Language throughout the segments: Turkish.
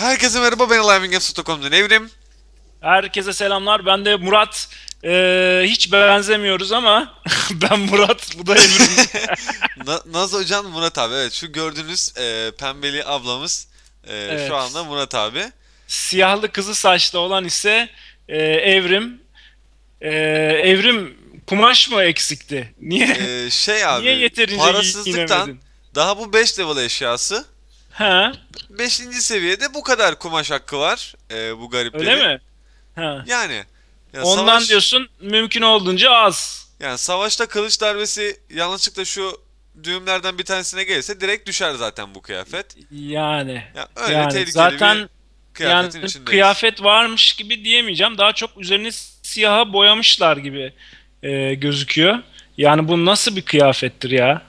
Herkese merhaba ben AliveGames.com'dan Evrim. Herkese selamlar. Ben de Murat. Ee, hiç benzemiyoruz ama ben Murat, bu da Evrim. Na- Naz Hocam Murat abi. Evet şu gördüğünüz e, pembeli ablamız e, Evet. şu anda Murat abi. Siyahlı kızı saçlı olan ise e, Evrim. E, Evrim kumaş mı eksikti? Niye? E, şey abi Niye yeterince parasızlıktan giyinemedin? daha bu 5 level eşyası. Ha, 5. seviyede bu kadar kumaş hakkı var e, bu gariplerin. öyle mi? Ha. Yani. Ya Ondan savaş- diyorsun mümkün olduğunca az. Yani savaşta kılıç darbesi yanlışlıkla şu düğümlerden bir tanesine gelirse direkt düşer zaten bu kıyafet. Yani. Ya öyle yani tehlikeli zaten bir kıyafetin yani içindeyiz. kıyafet varmış gibi diyemeyeceğim. Daha çok üzerini siyaha boyamışlar gibi e, gözüküyor. Yani bu nasıl bir kıyafettir ya?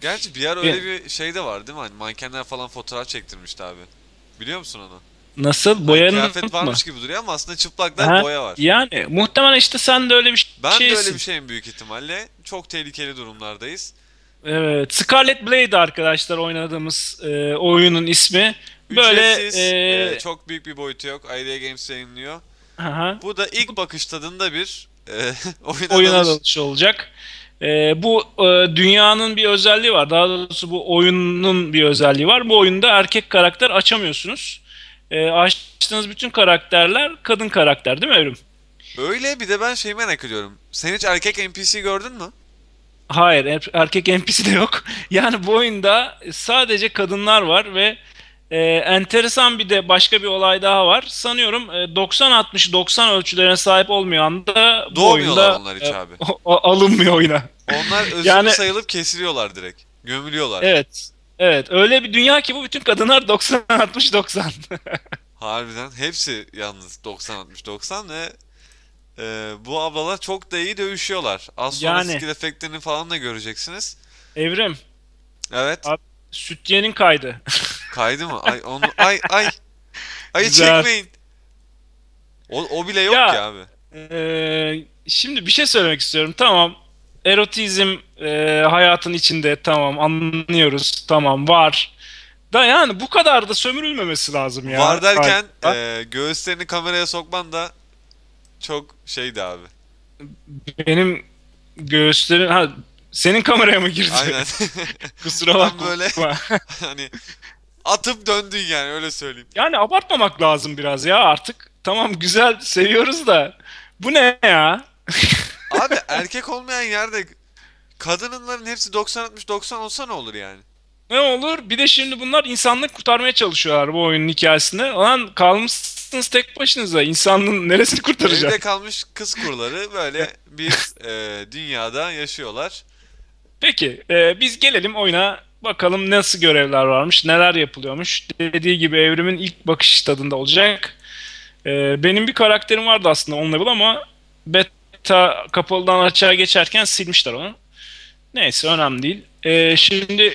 Gerçi bir ara öyle Evet. bir şey de var değil mi? Hani mankenler falan fotoğraf çektirmişti abi. Biliyor musun onu? Nasıl? Boyanın Kıyafet mı? varmış gibi duruyor ama aslında çıplaklar Ha, boya var. Yani muhtemelen işte sen de öyle bir Ben de şeysin. öyle bir şeyim büyük ihtimalle. Çok tehlikeli durumlardayız. Evet, Scarlet Blade arkadaşlar oynadığımız e, oyunun ismi. Böyle Ücretsiz, e, e, çok büyük bir boyutu yok. Idea Games yayınlıyor. aha, Bu da ilk bakış tadında bir e, oyuna, oyuna dalış olacak. E, bu e, dünyanın bir özelliği var. Daha doğrusu bu oyunun bir özelliği var. Bu oyunda erkek karakter açamıyorsunuz. E, açtığınız bütün karakterler kadın karakter değil mi Evrim? Öyle bir de ben şey merak ediyorum. Sen hiç erkek NPC gördün mü? Hayır, er- erkek NPC de yok. Yani bu oyunda sadece kadınlar var ve e, enteresan bir de başka bir olay daha var. Sanıyorum e, 90-60-90 ölçülerine sahip olmayan da bu oyunda onlar hiç e, abi. o- o- alınmıyor oyuna. Onlar özürlü Yani- sayılıp kesiliyorlar direkt. Gömülüyorlar. Evet. Evet, öyle bir dünya ki bu bütün kadınlar 90-60-90. Harbiden hepsi yalnız 90-60-90 ve e, bu ablalar çok da iyi dövüşüyorlar. Az sonra Yani. skill efektlerini falan da göreceksiniz. Evrim, Evet. Abi- sütyenin kaydı. Kaydı mı? Ay onu ay ay. Ayı Güzel. çekmeyin. O, o bile yok Ya. ya abi. Ee, şimdi bir şey söylemek istiyorum. Tamam. Erotizm e, hayatın içinde tamam anlıyoruz. Tamam var. Da yani bu kadar da sömürülmemesi lazım ya. Var derken e, göğüslerini kameraya sokman da çok şeydi abi. benim göğüslerim ha senin kameraya mı girdi? Aynen. Kusura Tam bakma. böyle- hani atıp döndün yani öyle söyleyeyim. yani abartmamak lazım biraz ya artık. Tamam güzel seviyoruz da bu ne ya? Abi erkek olmayan yerde kadınların hepsi 90-60-90 olsa ne olur yani? Ne olur? Bir de şimdi bunlar insanlık kurtarmaya çalışıyorlar bu oyunun hikayesinde. Lan kalmışsınız tek başınıza. İnsanlığın neresini Evde kurtaracak? kalmış kız kurları böyle bir e, dünyada yaşıyorlar. Peki, e, biz gelelim oyuna. Bakalım nasıl görevler varmış, neler yapılıyormuş. Dediği gibi evrimin ilk bakış tadında olacak. E, benim bir karakterim vardı aslında on level ama beta kapalıdan açığa geçerken silmişler onu. Neyse önemli değil. E, şimdi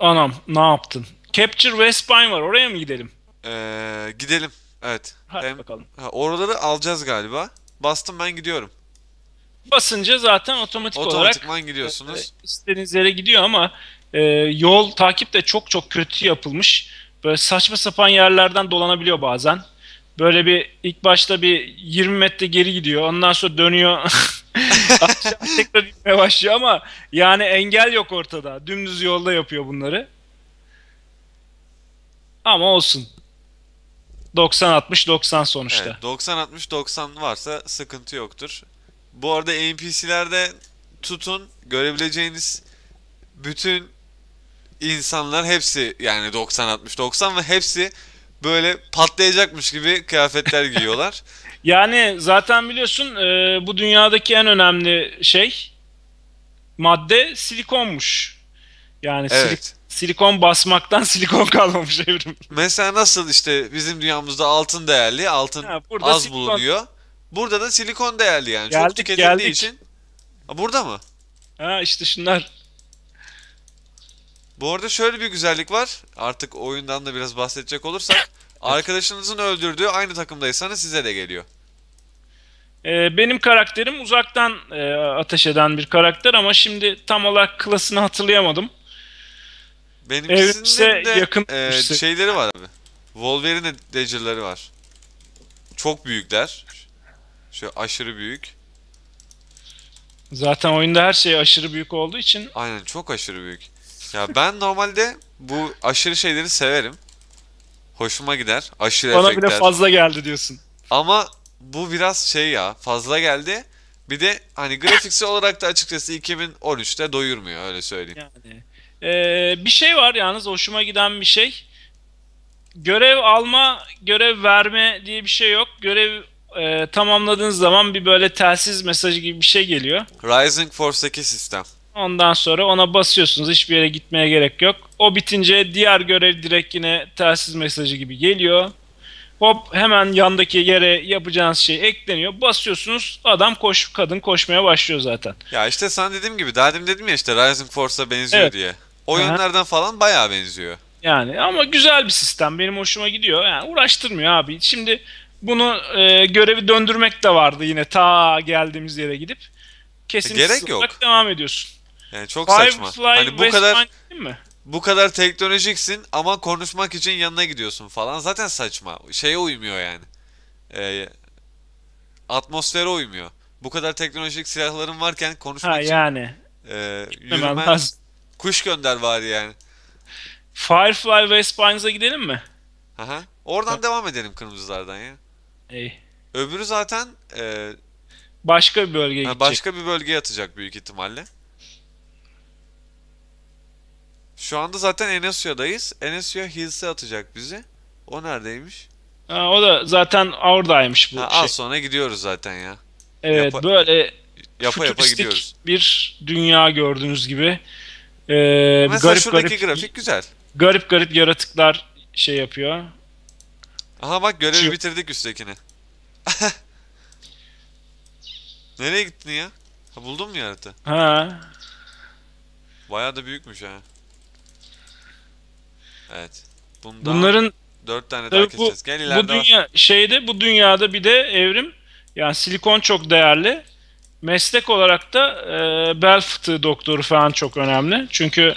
anam ne yaptın? Capture Westbine var. Oraya mı gidelim? E, gidelim. Evet. Hadi Hem, bakalım. ha, oraları alacağız galiba. Bastım ben gidiyorum. Basınca zaten otomatik olarak gidiyorsunuz. e, istediğiniz yere gidiyor ama e, yol takip de çok çok kötü yapılmış. Böyle saçma sapan yerlerden dolanabiliyor bazen. Böyle bir ilk başta bir 20 metre geri gidiyor. Ondan sonra dönüyor. Aşağı tekrar gitmeye başlıyor ama yani engel yok ortada. Dümdüz yolda yapıyor bunları. Ama olsun. 90-60-90 sonuçta. Evet, 90-60-90 varsa sıkıntı yoktur. Bu arada NPC'lerde tutun görebileceğiniz bütün insanlar hepsi yani 90-60-90 ve hepsi böyle patlayacakmış gibi kıyafetler giyiyorlar. Yani zaten biliyorsun e, bu dünyadaki en önemli şey madde silikonmuş. Yani silik- Evet. silikon basmaktan silikon kalmamış evrim. Mesela nasıl işte bizim dünyamızda altın değerli, altın Ha, az silikon- bulunuyor. Burada da silikon değerli yani. Çok Geldik, tüketildiği geldik. için. Ha, burada mı? Ha işte şunlar. Bu arada şöyle bir güzellik var. Artık oyundan da biraz bahsedecek olursak. Arkadaşınızın öldürdüğü aynı takımdaysanız size de geliyor. E, benim karakterim uzaktan e, ateş eden bir karakter ama şimdi tam olarak klasını hatırlayamadım. Benimkisinin Evrimse de yakın e, şeyleri var abi. Wolverine Dagger'ları var. Çok büyükler. Şöyle aşırı büyük. Zaten oyunda her şey aşırı büyük olduğu için Aynen çok aşırı büyük. Ya ben normalde bu aşırı şeyleri severim. Hoşuma gider. Aşırı bana efektler. bile fazla geldi diyorsun. Ama bu biraz şey ya fazla geldi. Bir de hani grafiksel olarak da açıkçası 2013'te doyurmuyor öyle söyleyeyim. Yani Ee, bir şey var yalnız hoşuma giden bir şey. Görev alma, görev verme diye bir şey yok. Görev e, tamamladığınız zaman bir böyle telsiz mesajı gibi bir şey geliyor. Rising Force'daki sistem. Ondan sonra ona basıyorsunuz. Hiçbir yere gitmeye gerek yok. O bitince diğer görev direkt yine telsiz mesajı gibi geliyor. Hop hemen yandaki yere yapacağınız şey ekleniyor. Basıyorsunuz adam koş kadın koşmaya başlıyor zaten. Ya işte sana dediğim gibi daha demin dedim ya işte Rising Force'a benziyor Evet. diye. O Aha. yönlerden falan bayağı benziyor. Yani ama güzel bir sistem. Benim hoşuma gidiyor. Yani uğraştırmıyor abi. Şimdi bunu e, görevi döndürmek de vardı yine ta geldiğimiz yere gidip. Kesintisiz Gerek yok. devam ediyorsun. Yani çok saçma. Firefly Hani bu West kadar mi? bu kadar teknolojiksin ama konuşmak için yanına gidiyorsun falan. Zaten saçma. Şeye uymuyor yani. Ee, atmosfere uymuyor. Bu kadar teknolojik silahların varken konuşmak Ha için yani. e, yürümen, lazım. kuş gönder var yani. Firefly West Pines'a gidelim mi? Aha. Oradan devam edelim kırmızılardan ya. Ey. Öbürü zaten e, Başka bir bölgeye ha, gidecek. başka bir bölgeye atacak büyük ihtimalle. Şu anda zaten Enesio'dayız. Enesio Hills'e atacak bizi. O neredeymiş? Ha, o da zaten oradaymış bu Ha, şey. az sonra gidiyoruz zaten ya. Evet yapa- böyle Yapa yapa gidiyoruz. bir dünya gördüğünüz gibi. Ee, Mesela garip şuradaki garip grafik güzel. garip garip yaratıklar şey yapıyor. Aha bak görevi Şu- bitirdik üsttekini. Nereye gittin ya? Ha, buldun mu yaratığı? Ha. Bayağı da büyükmüş ha. Evet. Bundan Bunların dört tane daha bu, keseceğiz. Gel bu ileride var. dünya şeyde bu dünyada bir de evrim yani silikon çok değerli. Meslek olarak da e, bel fıtığı doktoru falan çok önemli. Çünkü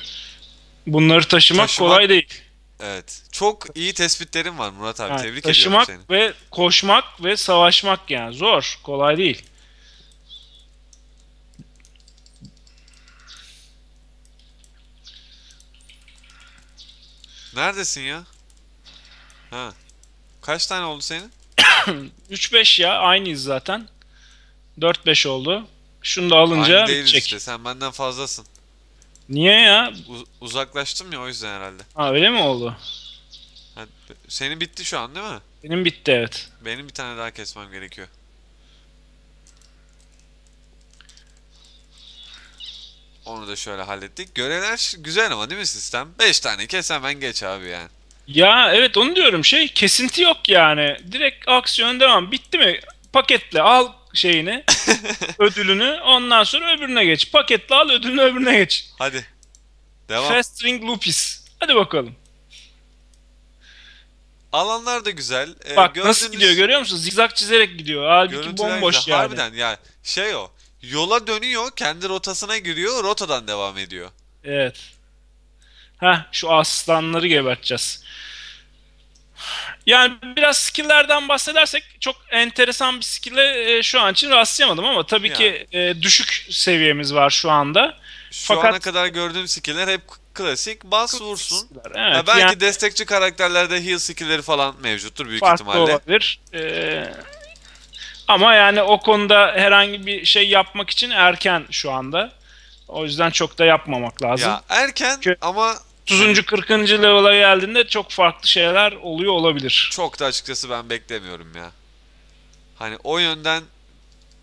bunları taşımak, Taşımak- kolay değil. Evet. Çok iyi tespitlerin var Murat abi. Yani Tebrik ediyorum taşımak seni. ve koşmak ve savaşmak yani zor, kolay değil. Neredesin ya? Ha. Kaç tane oldu senin? 3-5 ya aynıyız zaten. 4-5 oldu. Şunu da alınca Aynı değiliz bitecek. işte. Sen benden fazlasın. Niye ya? U- uzaklaştım ya o yüzden herhalde. Ha öyle mi oldu? Ha, senin bitti şu an değil mi? Benim bitti evet. Benim bir tane daha kesmem gerekiyor. Onu da şöyle hallettik. Görevler güzel ama değil mi sistem? 5 tane kes hemen geç abi yani. Ya evet onu diyorum şey kesinti yok yani. Direkt aksiyon devam. Bitti mi? Paketle al şeyini, ödülünü ondan sonra öbürüne geç. Paketle al ödülünü öbürüne geç. Hadi. Devam. Fast String Lupis. Hadi bakalım. Alanlar da güzel. Ee, Bak nasıl gördüğünüz gidiyor görüyor musun? Zigzag çizerek gidiyor. Halbuki bomboş güzel. yani. Harbiden ya şey o. Yola dönüyor, kendi rotasına giriyor, rotadan devam ediyor. Evet. Heh şu aslanları geberteceğiz. Yani biraz skill'lerden bahsedersek çok enteresan bir skill'e e, şu an için rastlayamadım ama tabii Ya. ki e, düşük seviyemiz var şu anda. Şu Fakat- ana kadar gördüğüm skill'ler hep klasik. Bas vursun. Evet, Ha, belki yani destekçi karakterlerde heal skill'leri falan mevcuttur büyük farklı ihtimalle. olabilir. E, ama yani o konuda herhangi bir şey yapmak için erken şu anda. O yüzden çok da yapmamak lazım. Ya erken Çünkü- ama 30. 40. level'a geldiğinde çok farklı şeyler oluyor olabilir. çok da açıkçası ben beklemiyorum ya. Hani o yönden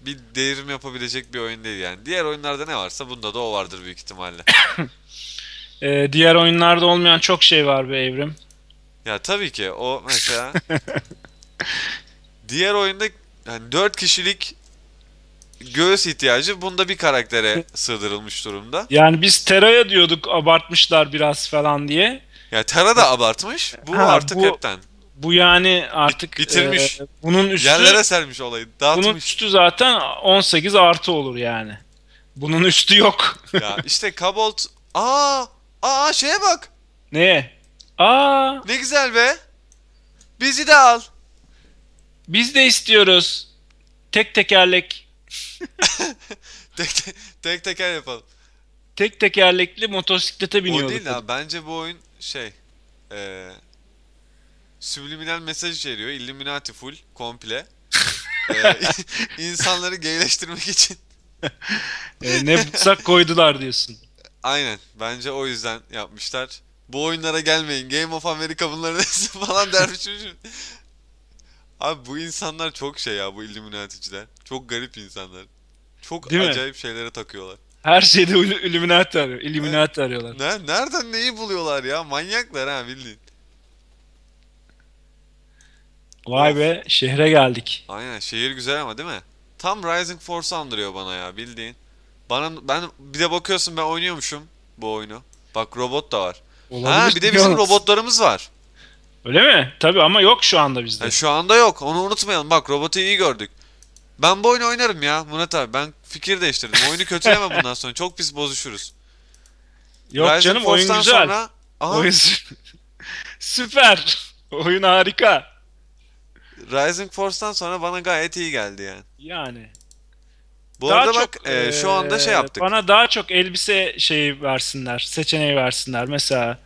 bir devrim yapabilecek bir oyun değil yani. Diğer oyunlarda ne varsa bunda da o vardır büyük ihtimalle. E, diğer oyunlarda olmayan çok şey var be Evrim. ya tabii ki o mesela diğer oyunda hani 4 kişilik göğüs ihtiyacı bunda bir karaktere sığdırılmış durumda. Yani biz Tera'ya diyorduk abartmışlar biraz falan diye. Ya Tara da abartmış. Bu Ha, artık bu- hepten. Bu yani artık bitirmiş. e, bunun üstü Yerlere sermiş olayı. bunun Dağıtmış. üstü zaten 18 artı olur yani. Bunun üstü yok. ya işte Kabolt. Aa! Aa şeye bak. Neye? Aa, Ne güzel be. Bizi de al. biz de istiyoruz. Tek tekerlek, Tek, te- tek teker yapalım. tek tekerlekli motosiklete O biniyorduk. değil de bence bu oyun şey eee subliminal mesaj içeriyor. Illuminati full komple. Eee, insanları geyleştirmek için. Ee, ne bulsak koydular diyorsun. Aynen. Bence o yüzden yapmışlar. Bu oyunlara gelmeyin. Game of America bunların hepsi falan dermişim. Abi bu insanlar çok şey ya bu Illuminati'ciler. Çok garip insanlar. Çok Değil mi? acayip şeylere takıyorlar. Her şeyde Ill- Illuminati arıyor. Illuminati arıyorlar. Ne, nereden neyi buluyorlar ya? Manyaklar ha bildiğin. Vay Of. be şehre geldik. Aynen şehir güzel ama değil mi? Tam Rising Force andırıyor bana ya bildiğin. Bana ben bir de bakıyorsun ben oynuyormuşum bu oyunu. Bak robot da var. Ha bir de bizim robotlarımız var. Öyle mi? Tabii ama yok şu anda bizde. Ha, şu anda yok. Onu unutmayalım. Bak robotu iyi gördük. Ben bu oyunu oynarım ya Murat abi. Ben fikir değiştirdim. Oyunu kötülemem bundan sonra. Çok pis bozuşuruz. yok Rising canım oyun Force'tan güzel. Sonra... Aha, Oyun sü- süper. Oyun harika. Rising Force'tan sonra bana gayet iyi geldi yani. Yani. Bu Daha arada çok, bak e, şu anda şey eee, yaptık. Bana daha çok elbise şeyi versinler. Seçeneği versinler mesela.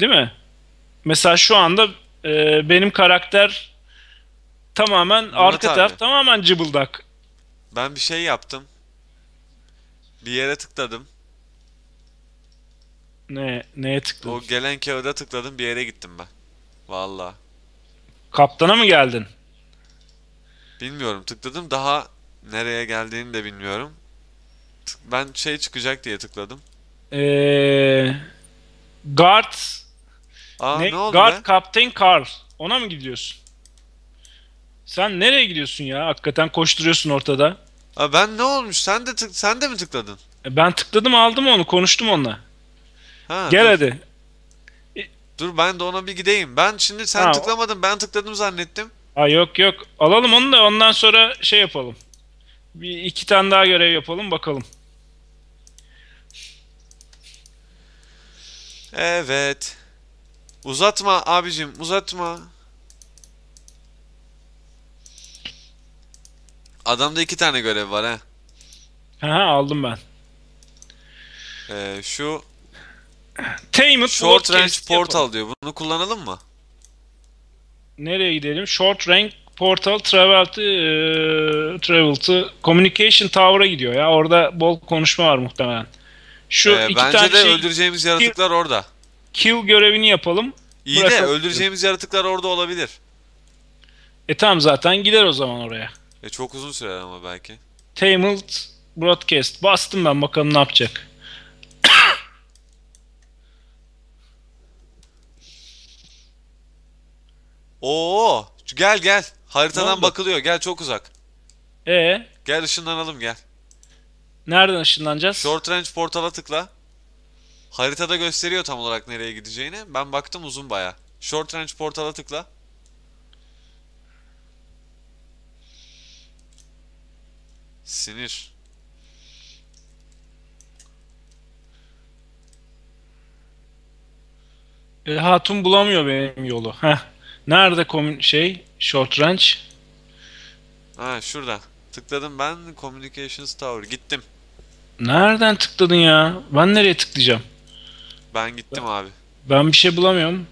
Değil mi? Mesela şu anda eee, benim karakter tamamen arka abi. taraf tamamen cıbıldak. Ben bir şey yaptım. Bir yere tıkladım. Ne neye tıkladın? O gelen kağıda tıkladım bir yere gittim ben. Valla. Kaptana mı geldin? Bilmiyorum tıkladım daha nereye geldiğini de bilmiyorum. Ben şey çıkacak diye tıkladım. Eee Guard Aa ne? ne, oldu Guard be? Captain Carl. Ona mı gidiyorsun? Sen nereye gidiyorsun ya? Hakikaten koşturuyorsun ortada. Aa, ben ne olmuş? Sen de tık sen de mi tıkladın? E, Ben tıkladım aldım onu konuştum onunla. Ha, Gel dur, hadi. dur ben de ona bir gideyim. Ben şimdi sen Ha, o- tıklamadın ben tıkladım zannettim. Ha yok yok. Alalım onu da ondan sonra şey yapalım. Bir iki tane daha görev yapalım bakalım. Evet. Uzatma abicim uzatma. Adamda iki tane görev var ha. Ha aldım ben. Ee, şu Tainment Short Range Broadcast yapalım. Portal diyor. Bunu kullanalım mı? Nereye gidelim? Short Range Portal Travel to, eee, Travel to Communication Tower'a gidiyor ya. Orada bol konuşma var muhtemelen. Şu Ee, iki bence tane de şey öldüreceğimiz yaratıklar orada. Kill görevini yapalım. İyi de Bırakalım. öldüreceğimiz yaratıklar orada olabilir. E tamam zaten gider o zaman oraya. E çok uzun sürer ama belki. Tainment Broadcast. Bastım ben bakalım ne yapacak. Oo, gel gel. Haritadan bakılıyor. Gel çok uzak. E Gel ışınlanalım gel. nereden ışınlanacağız? Short range portala tıkla. Haritada gösteriyor tam olarak nereye gideceğini. Ben baktım uzun baya. Short range portala tıkla. Sinir. E, hatun bulamıyor benim yolu. Heh. Nerede komün şey? Short range. Ha şurada. Tıkladım ben Communications Tower. Gittim. Nereden tıkladın ya? Ben nereye tıklayacağım? Ben gittim abi. Ben bir şey bulamıyorum.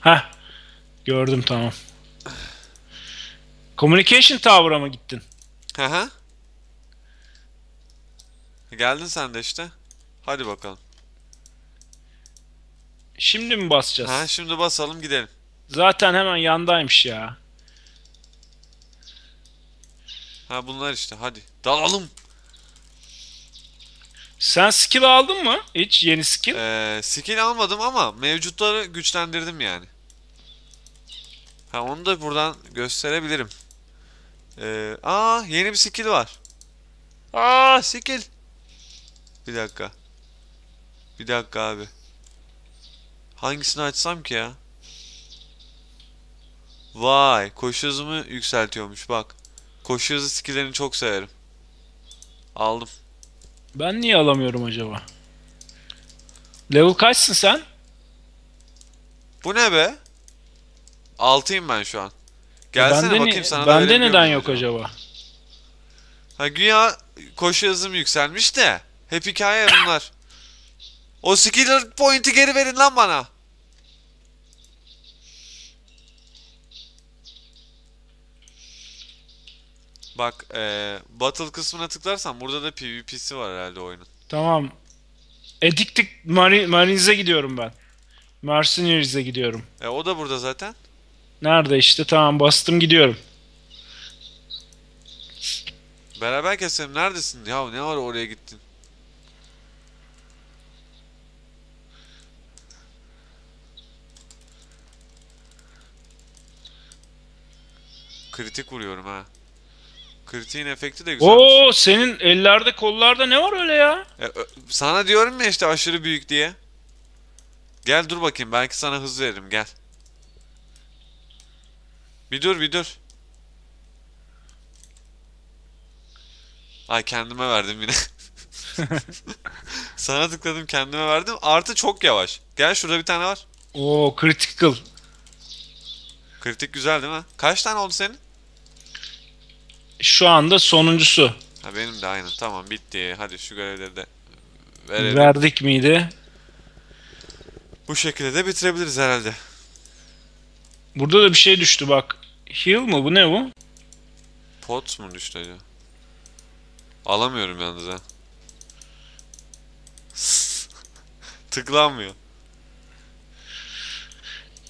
Heh. Gördüm tamam. Communication Tower'a mı gittin? Hı hı. Geldin sen de işte. Hadi bakalım. Şimdi mi basacağız? Ha şimdi basalım gidelim. Zaten hemen yandaymış ya. Ha bunlar işte hadi. Dalalım. Sen skill aldın mı? Hiç yeni skill? Ee, skill almadım ama mevcutları güçlendirdim yani. Ha onu da buradan gösterebilirim. Ee, aa yeni bir skill var. Aa skill. Bir dakika. Bir dakika abi. Hangisini açsam ki ya? Vay, koşu hızımı yükseltiyormuş bak. Koşu hızı skill'lerini çok severim. Aldım. Ben niye alamıyorum acaba? Level kaçsın sen? Bu ne be? Altıyım ben şu an. Gelsene bende bakayım sana da Bende neden yok acaba? Ha güya koşu hızım yükselmiş de. Hep hikaye bunlar. O skill point'i geri verin lan bana. Bak eee battle kısmına tıklarsan burada da PvP'si var herhalde oyunun. Tamam. Addicted Mari Marines'e gidiyorum ben. Mercenaries'e gidiyorum. E o da burada zaten. Nerede işte tamam bastım gidiyorum. Beraber keselim. Neredesin? Ya ne var oraya gittin? Kritik vuruyorum ha. Kritiğin efekti de güzelmiş. Oo senin ellerde kollarda ne var öyle ya? E, sana diyorum ya işte aşırı büyük diye. Gel dur bakayım belki sana hız veririm gel. Bir dur bir dur. Ay kendime verdim yine. Sana tıkladım kendime verdim. Artı çok yavaş. Gel şurada bir tane var. Oo critical. Kritik güzel değil mi? Kaç tane oldu senin? Şu anda sonuncusu. Ha benim de aynı. Tamam bitti. Hadi şu görevleri de verelim. Verdik miydi? Bu şekilde de bitirebiliriz herhalde. Burada da bir şey düştü bak. Heal mı bu ne bu? Pot mu düştü acaba? Alamıyorum yalnız ha. Tıklanmıyor.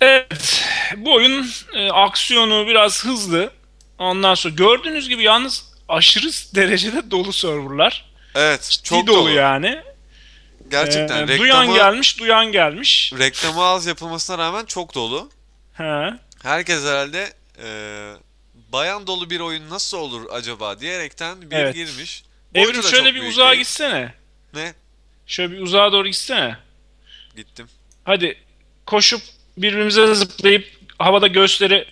Evet. Bu oyun e, aksiyonu biraz hızlı. Ondan sonra gördüğünüz gibi yalnız aşırı derecede dolu serverlar. Evet, Çok çok dolu dolu. yani. Gerçekten Ee, reklamı, duyan gelmiş, duyan gelmiş. reklamı az yapılmasına rağmen çok dolu. He. Herkes herhalde e, bayan dolu bir oyun nasıl olur acaba diyerekten bir Evet. girmiş. Boyutu Evrim şöyle bir uzağa değil. gitsene. Ne? Şöyle bir uzağa doğru gitsene. Gittim. Hadi koşup birbirimize zıplayıp havada göğüsleri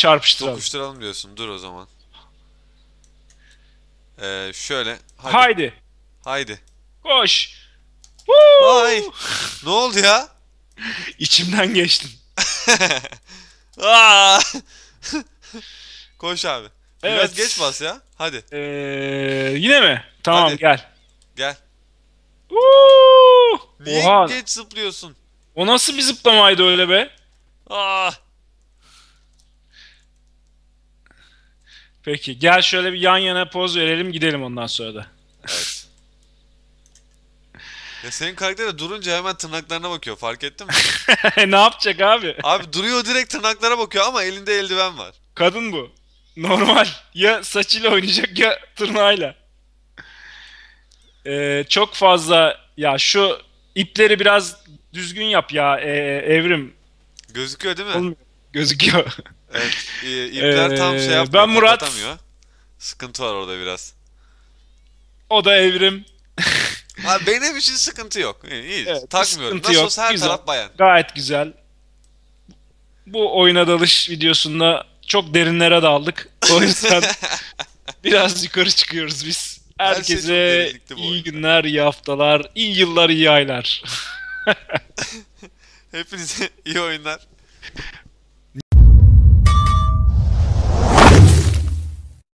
çarpıştıralım. Tokuşturalım diyorsun. Dur o zaman. Ee, şöyle. Hadi. Haydi. Haydi. Koş. Woo! Ay. Ne oldu ya? İçimden geçtin. Koş abi. Biraz Evet. geç bas ya. Hadi Ee, yine mi? Tamam Hadi. gel. gel. Woo! Niye Oha. geç zıplıyorsun? O nasıl bir zıplamaydı öyle be? Aa! Peki gel şöyle bir yan yana poz verelim gidelim ondan sonra da. Evet. Ya senin karakter de durunca hemen tırnaklarına bakıyor fark ettin mi? ne yapacak abi? Abi duruyor direkt tırnaklara bakıyor ama elinde eldiven var. Kadın bu. Normal. Ya saçıyla oynayacak ya tırnağıyla. Ee, çok fazla ya şu ipleri biraz düzgün yap ya ee, evrim. Gözüküyor değil mi? Olmuyor. Gözüküyor. Evet. ipler tam şey Ee, yapmıyor. ben Murat. kapatamıyor. Sıkıntı var orada biraz. o da evrim. Abi benim için sıkıntı yok. İyi. Evet, Takmıyorum. Nasıl yok. olsa her Güzel. taraf bayan. Gayet güzel. Bu oyuna dalış videosunda çok derinlere daldık. O yüzden biraz yukarı çıkıyoruz biz. Her şey Herkese bu iyi günler, iyi haftalar, iyi yıllar, iyi aylar. Hepinize iyi oyunlar.